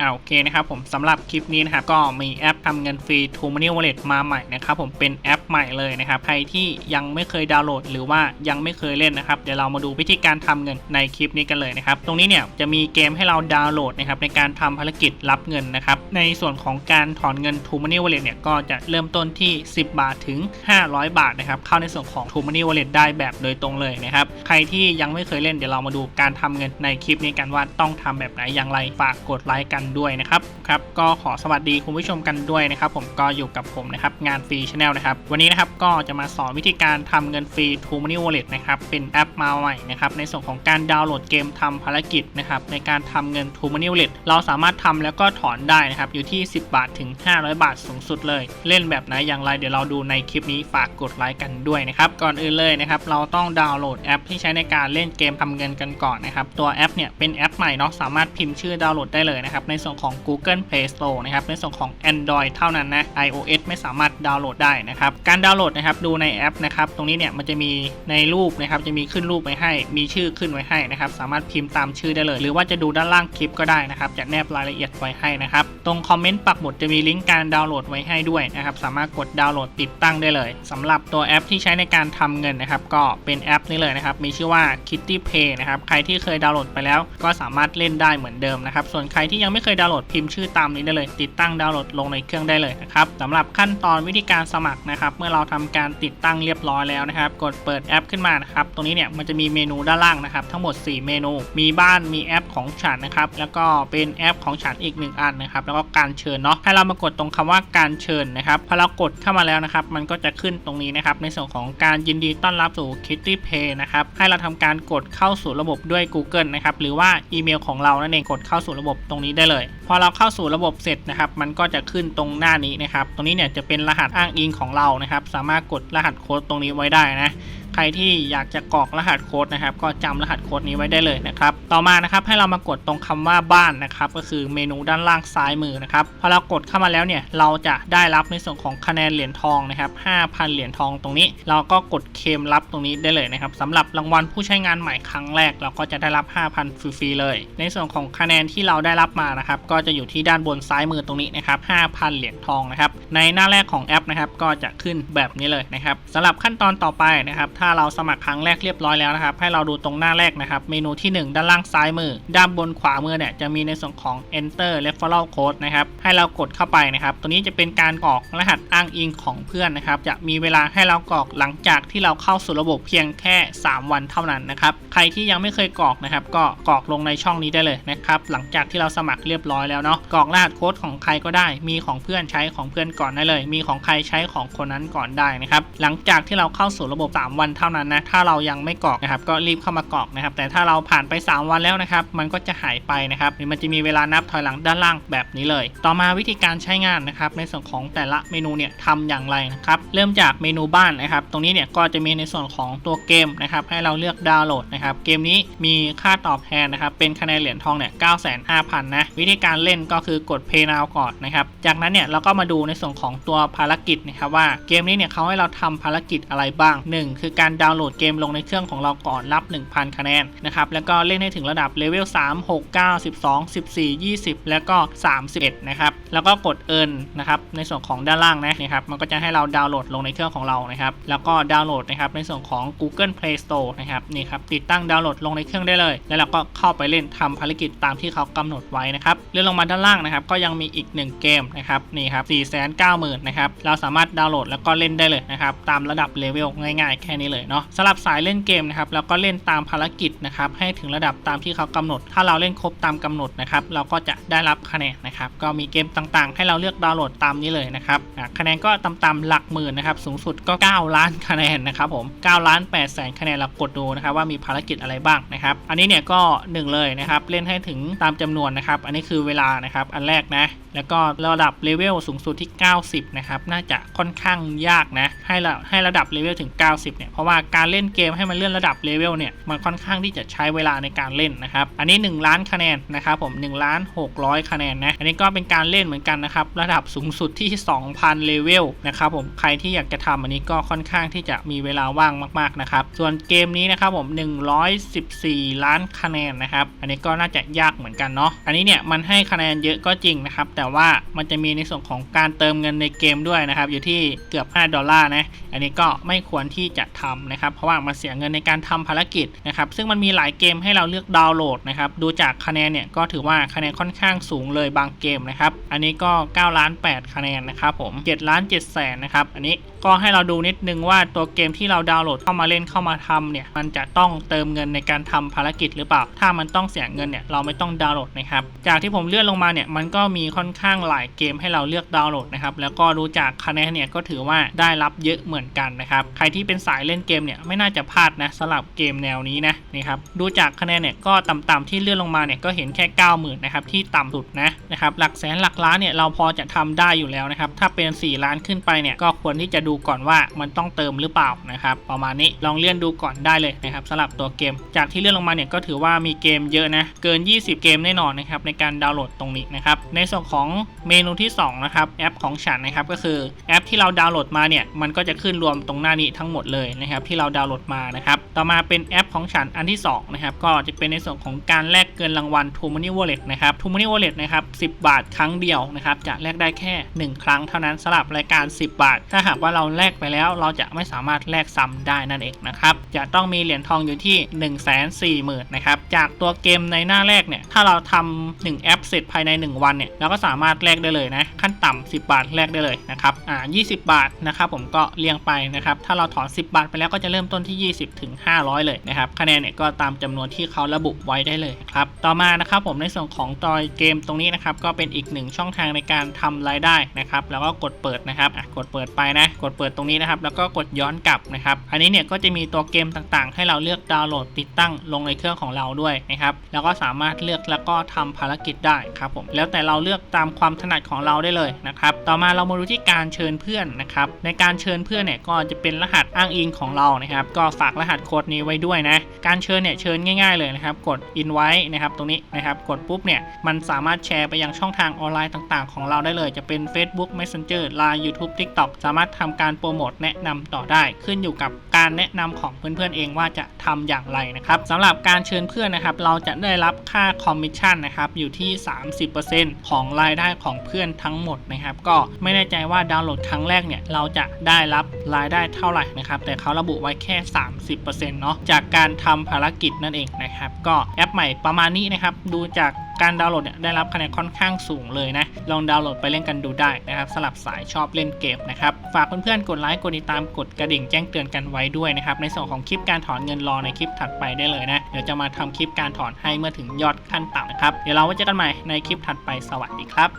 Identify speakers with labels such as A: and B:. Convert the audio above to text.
A: อ่าโอเคนะครับผมสำหรับคลิปนี้นะครับก็มีแอปทำเงินฟรี t o Money Wallet มาใหม่นะครับผมเป็นแอปใหม่เลยนะครับใครที่ยังไม่เคยดาวน์โหลด หรือว่ายังไม่เคยเล่นนะครับเดี๋ยวเรามาดูวิธีการทำเงินในคลิปนี้กันเลยนะครับตรงนี้เนี่ยจะมีเกมให้เราดาวน์โหลดนะครับในการทำภารกิจรับเงินนะครับในส่วนของการถอนเงิน t o Money Wallet เนี่ยก็จะเริ่มต้นที่ 10 บาทถึง 500 บาทนะครับเข้าในส่วนของ t o Money Wallet ได้แบบโดยตรงเลยนะครับใครที่ยังไม่เคยเล่นเดี๋ยวเรามาดูการทำเงินในคลิปนี้กันว่าต้องทำแบบไหนอย่างไรฝากกดไลค์กันด้วยนะครับครับก็ขอสวัสดีคุณผู้ชมกันด้วยนะครับผมก็อยู่กับผมนะครับงานฟรีชาแนลนะครับวันนี้นะครับก็จะมาสอนวิธีการทำเงินฟรี t o Money Wallet นะครับเป็นแอปมาใหม่นะครับในส่วนของการดาวน์โหลดเกมทำภารกิจนะครับในการทำเงิน t o Money Wallet เราสามารถทำแล้วก็ถอนได้นะครับอยู่ที่ 10 บาทถึง 500 บาทสูงสุดเลย เล่นแบบไหนอย่างไรเดี๋ยวเราดูในคลิปนี้ฝากกดไลค์กันด้วยนะครับก่อนอื่นเลยนะครับเราต้องดาวน์โหลดแอปที่ใช้ในการเล่นเกมทำเงินกันก่อนนะครับตัวแอปเนี่ยเป็นแอปใหม่เนาะสามารถพิมพ์ชื่อดาวน์โหลดได้เลยนะครับในส่วนของ Google Play Store นะครับในส่วนของ Android เท่านั้นนะ iOS ไม่สามารถดาวน์โหลดได้นะครับการดาวน์โหลดนะครับดูในแอปนะครับตรงนี้เนี่ยมันจะมีในรูปนะครับจะมีขึ้นรูปไว้ให้ มีชื่อขึ้นไว้ให้นะครับสามารถพิมพ์ตามชื่อได้เลย หรือว่าจะดูด้านล่างคลิปก็ได้นะครับจะแนบรายละเอียดไว้ให้นะครับตรงคอมเมนต์ปักหมุดจะมีลิงก์การดาวน์โหลดไว้ให้ด้วยนะครับสามารถกดดาวน์โหลดติดตั้งได้เลยสำหรับตัวแอปที่ใช้ในการทำเงินนะครับก็เป็นแอปนี้เลยนะครับมีชื่อว่า Kitty Pay นะครับใครที่เคยดาวน์โหลดไปแล้ว ก็สามารถเล่นได้เหมือนเดิมนะครับส่วนใครที่ยังไม่เคยดาวน์โหลดพิมพ์ชื่อตามนี้ได้เลย ติดตั้งดาวน์โหลดลงในเครื่องได้เลยนะครับสำหรับขั้นตอนวิธีการสมัครนะครับเมื่อเราทำการติดตั้งเรียบร้อยแล้วนะครับ กดเปิดแอปขึ้นมานะครับตรงนี้เนี่ยมันจะมีเมนูด้านล่างนะครับ ทั้งหมด 4 เมนู มีบ้านมีแอปของฉันนะครับแล้วก็เป็นแอปของฉันอีก 1 อันนะครับแล้วก็การเชิญเนาะให้เรามากดตรงคำว่าการเชิญนะครับพอเรากดเข้ามาแล้วนะครับมันก็จะขึ้นตรงนี้นะครับในส่วนของการยินดีต้อนรับสู่ Kitty Pay นะครับให้เราทำการกดเข้าสู่ระบบด้วย Google นะครับหรือว่าอีเมลของเรานั่นเองกดเข้าสู่ระบบตรงนี้ได้เลย พอเราเข้าสู่ระบบเสร็จนะครับมันก็จะขึ้นตรงหน้านี้นะครับตรงนี้เนี่ยจะเป็นรหัสอ้างอิงของเรานะครับสามารถกดรหัสโค้ดตรงนี้ไว้ได้นะ ใครที่อยากจะกรอกรหัสโค้ดนะครับ ก็จำรหัสโค้ดนี้ไว้ได้เลยนะครับ ต่อมานะครับให้เรามากดตรงคำว่าบ้านนะครับ ก็คือเมนูด้านล่างซ้ายมือนะครับพอเรากดเข้ามาแล้วเนี่ยเราจะได้รับในส่วนของคะแนนเหรียญทองนะครับ5,000 เหรียญทองตรงนี้ เราก็กดเคมรับตรงนี้ได้เลยนะครับสำหรับรางวัลผู้ใช้งานใหม่ครั้งแรก เราก็จะได้รับ 5,000 ฟรี ๆ เลย ในส่วนของคะแนนที่เราได้รับมานะครับก็จะอยู่ที่ด้านบนซ้ายมือตรงนี้นะครับ5,000 เหรียญทองนะครับในหน้าแรกของแอปนะครับก็จะขึ้นแบบนี้เลยนะครับสำหรับขั้นตอนต่อไปนะครับถ้าเราสมัครครั้งแรกเรียบร้อยแล้วนะครับ ให้เราดูตรงหน้าแรกนะครับ เมนูที่ 1 ด้านล่างซ้ายมือ ด้านบนขวามือเนี่ยจะมีในส่วนของ enter referral code นะครับ ให้เรากดเข้าไปนะครับ ตัวนี้จะเป็นการกรอกรหัสอ้างอิงของเพื่อนนะครับ จะมีเวลาให้เรากรอกหลังจากที่เราเข้าสู่ระบบเพียงแค่ 3 วันเท่านั้นนะครับ ใครที่ยังไม่เคยกรอกนะครับ ก็กรอกลงในช่องนี้ได้เลยนะครับ หลังจากที่เราสมัครเรียบร้อยแล้วเนาะ กรอกรหัสโค้ดของใครก็ได้ มีของเพื่อนใช้ของเพื่อนก่อนได้เลย มีของใครใช้ของคนนั้นก่อนได้นะครับ หลังจากที่เราเข้าสู่ระบบ 3 วันเท่านั้นนะถ้าเรายังไม่กรอกนะครับก็รีบเข้ามากรอกนะครับแต่ถ้าเราผ่านไป 3 วันแล้วนะครับมันก็จะหายไปนะครับมันจะมีเวลานับถอยหลังด้านล่างแบบนี้เลย ต่อมาวิธีการใช้งานนะครับในส่วนของแต่ละเมนูเนี่ยทำอย่างไรนะครับเริ่มจากเมนูบ้านนะครับตรงนี้เนี่ยก็จะมีในส่วนของตัวเกมนะครับให้เราเลือกดาวน์โหลดนะครับเกมนี้มีค่าตอบแทนนะครับเป็นคะแนนเหรียญทองเนี่ย95,000นห้าพันนะวิธีการเล่นก็คือกด Pay Now ก่อนนะครับจากนั้นเนี่ยเราก็มาดูในส่วนของตัวภารกิจนะครับว่าเกมนี้เนี่ยเขาให้เราทำภารกิจอะไรบ้าง 1 คือการดาวน์โหลดเกมลงในเครื่องของเราก่อนรับ 1,000 คะแนนนะครับแล้วก็เล่นให้ถึงระดับเลเวล3 6 9 12 14 20 แล้วก็ 31 นะครับแล้วก็กดเอินนะครับในส่วนของด้านล่างนะนะครับมันก็จะให้เราดาวน์โหลดลงในเครื่องของเรานะครับแล้วก็ดาวน์โหลดนะครับในส่วนของ Google Play Store นะครับนี่ครับติดตั้งดาวน์โหลดลงในเครื่องได้เลย แล้วเราก็เข้าไปเล่นทำภารกิจตามที่เขากำหนดไว้นะครับเลื่อนลงมาด้านล่างนะครับก็ยังมีอีก 1 เกมนะครับนี่ครับ490,000นะครับเราสามารถดาวน์โหลดแล้วก็เล่นได้เลยนะครับตามระดับเลเวลง่ายๆแค่นี้เลยเนาะสำหรับสายเล่นเกมนะครับแล้วก็เล่นตามภารกิจนะครับให้ถึงระดับตามที่เขากำหนด ถ้าเราเล่นครบตามกำหนดนะครับเราก็จะได้รับคะแนนนะครับก็มีเกมต่างๆ ให้เราเลือกดาวน์โหลดตามนี้เลยนะครับคะแนนก็ต่ำๆหลักหมื่นนะครับสูงสุดก็ 9 ล้านคะแนนนะครับผม9ล้าน8แสนคะแนนเรากดดูนะครับว่ามีภารกิจอะไรบ้างนะครับอันนี้เนี่ยก็หนึ่งเลยนะครับเล่นให้ถึงตามจำนวนนะครับอันนี้คือเวลานะครับอันแรกนะแล้วก็ระดับเลเวลสูงสุดที่ 90 นะครับ น่าจะค่อนข้างยากนะ ให้ระให้ระดับเลเวลถึง 90 เนี่ยเพราะราะว่าการเล่นเกมให้มันเลื่อนระดับเลเวลเนี่ยมันค่อนข้างที่จะใช้เวลาในการเล่นนะครับอันนี้ 1 ล้านคะแนนนะครับผม1ล้าน600 คะแนนนะอันนี้ก็เป็นการเล่นเหมือนกันนะครับระดับสูงสุดที่ 2,000 เลเวลนะครับผมใครที่อยากจะทำอันนี้ก็ค่อนข้างที่จะมีเวลาว่างมากๆนะครับส่วนเกมนี้นะครับผม114 ล้านคะแนนนะครับอันนี้ก็น่าจะยากเหมือนกันเนาะอันนี้เนี่ยมันให้คะแนนเยอะก็จริงนะครับแต่ว่ามันจะมีในส่วนของการเติมเงินในเกมด้วยนะครับอยู่ที่เกือบ 5 ดอลลาร์นะอันนี้ก็ไม่ควรที่จะทำนะครับเพราะว่ามาเสียเงินในการทำภารกิจนะครับซึ่งมันมีหลายเกมให้เราเลือกดาวน์โหลดนะครับดูจากคะแนนเนี่ยก็ถือว่าคะแนนค่อนข้างสูงเลยบางเกมนะครับอันนี้ก็9ล้าน8คะแนนนะครับผม7ล้าน7แสนนะครับอันนี้ ก็ให้เราดูนิดนึงว่าตัวเกมที่เราดาวน์โหลดเข้ามาเล่นเข้ามาทำเนี่ย มันจะต้องเติมเงินในการทำภารกิจหรือเปล่า ถ้ามันต้องเสียเงินเนี่ยเราไม่ต้องดาวน์โหลดนะครับ จากที่ผมเลื่อนลงมาเนี่ยมันก็มีค่อนข้างหลายเกมให้เราเลือกดาวน์โหลดนะครับ แล้วก็ดูจากคะแนนเนี่ยก็ถือว่าได้รับเยอะเหมือนกันนะครับ ใครที่เป็นสายเล่นเกมเนี่ยไม่น่าจะพลาดนะสำหรับเกมแนวนี้นะนี่ครับ ดูจากคะแนนเนี่ยก็ต่ำๆที่เลื่อนลงมาเนี่ยก็เห็นแค่ 90,000นะครับที่ต่ำสุดนะนะครับหลักแสนหลักล้านเนี่ยเราพอจะทำได้อยู่แล้วนะครับถ้าเป็น 4 ล้านขึ้นไปเนี่ยก็ควรที่จะดููก่อนว่ามันต้องเติมหรือเปล่านะครับประมาณนี้ลองเลื่อนดูก่อนได้เลยนะครับสำหรับตัวเกม จากที่เลื่อนลงมาเนี่ยก็ถือว่ามีเกมเยอะนะเกิน 20 เกมแน่นอนนะครับในการดาวน์โหลดตรงนี้นะครับในส่วนของเมนูที่2นะครับแอปของฉันนะครับก็คือแอปที่เราดาวน์โหลดมาเนี่ยมันก็จะขึ้นรวมตรงหน้านี้ทั้งหมดเลยนะครับที่เราดาวน์โหลดมานะครับ ต่อมาเป็นแอปของฉันอันที่2นะครับก็จะเป็นในส่วนของการแลกเกินรางวัล t ูม Money Wallet นะครับ t ูม Money Wallet นะครับ 10 บาทครั้งเดียวนะครับจะแลกได้แค่ 1 ครั้งเท่านั้นสำหรับรายการ 10 บาท ถ้าหากว่าเราแลกไปแล้วเราจะไม่สามารถแลกซ้ำได้นั่นเองนะครับจะต้องมีเหรียญทองอยู่ที่ 1 4 0 0 0 0นะครับจากตัวเกมในหน้าแรกเนี่ยถ้าเราทำ1แอปเสร็จภายใน 1 วันเนี่ยเราก็สามารถแลกได้เลยนะขั้นต่ำ10 บาทแลกได้เลยนะครับอ่า20 บาทนะครับผมก็เรียงไปนะครับถ้าเราถอน 10 บาทไปแล้วก็จะเริ่มต้นที่ 20ถึง500 เลยนะครับคะแนนเนี่ยก็ตามจำนวนที่เขาระบุไว้ได้เลยครับต่อมานะครับผมในส่วนของตัวเกมตรงนี้นะครับก็เป็นอีกหนึ่งช่องทางในการทำรายได้นะครับแล้วก็กดเปิดนะครับกดเปิดไปนะกดเปิดตรงนี้นะครับแล้วก็กดย้อนกลับนะครับอันนี้เนี่ยก็จะมีตัวเกมต่างๆ ให้เราเลือกดาวน์โหลดติดตั้งลงในเครื่องของเราด้วยนะครับแล้วก็สามารถเลือกแล้วก็ทำภารกิจได้ครับผมแล้วแต่เราเลือกตามความถนัดของเราได้เลยนะครับต่อมาเรามาดูที่การเชิญเพื่อนนะครับในการเชิญเพื่อนเนี่ยก็จะเป็นรหัสอ้างอิงของเรานะครับก็ฝากรหัสโค้ดนี้ไว้ด้วยนะ การเชิญเนี่ยเชิญง่ายๆเลยนะครับ กด invite นะครับตรงนี้นะครับ กดปุ๊บเนี่ยมันสามารถแชร์ไปยังช่องทางออนไลน์ต่างๆ ของเราได้เลย จะเป็น Facebook Messenger Line YouTube TikTok สามารถทำการโปรโมทแนะนำต่อได้ ขึ้นอยู่กับการแนะนำของเพื่อนๆเองว่าจะทำอย่างไรนะครับสำหรับการเชิญเพื่อนนะครับ เราจะได้รับค่าคอมมิชชั่นนะครับอยู่ที่ 30%ของรายได้ของเพื่อนทั้งหมดนะครับ ก็ไม่แน่ใจว่าดาวน์โหลดครั้งแรกเนี่ยเราจะได้รับรายได้เท่าไหร่นะครับ แต่เขาระบุไว้แค่ 30%เนาะจากการทำภารกิจนั่นเองนะครับก็แอปใหม่ประมาณนี้นะครับดูจากการดาวน์โหลดเนี่ยได้รับคะแนนค่อนข้างสูงเลยนะ ลองดาวน์โหลดไปเล่นกันดูได้นะครับสำหรับสายชอบเล่นเกมนะครับ ฝากเพื่อนๆ กดไลค์กดติดตามกดกระดิ่งแจ้งเตือนกันไว้ด้วยนะครับ ในส่วนของคลิปการถอนเงินรอในคลิปถัดไปได้เลยนะ เดี๋ยวจะมาทำคลิปการถอนให้เมื่อถึงยอดขั้นต่ำนะครับ เดี๋ยวเราไว้เจอกันใหม่ในคลิปถัดไปสวัสดีครับ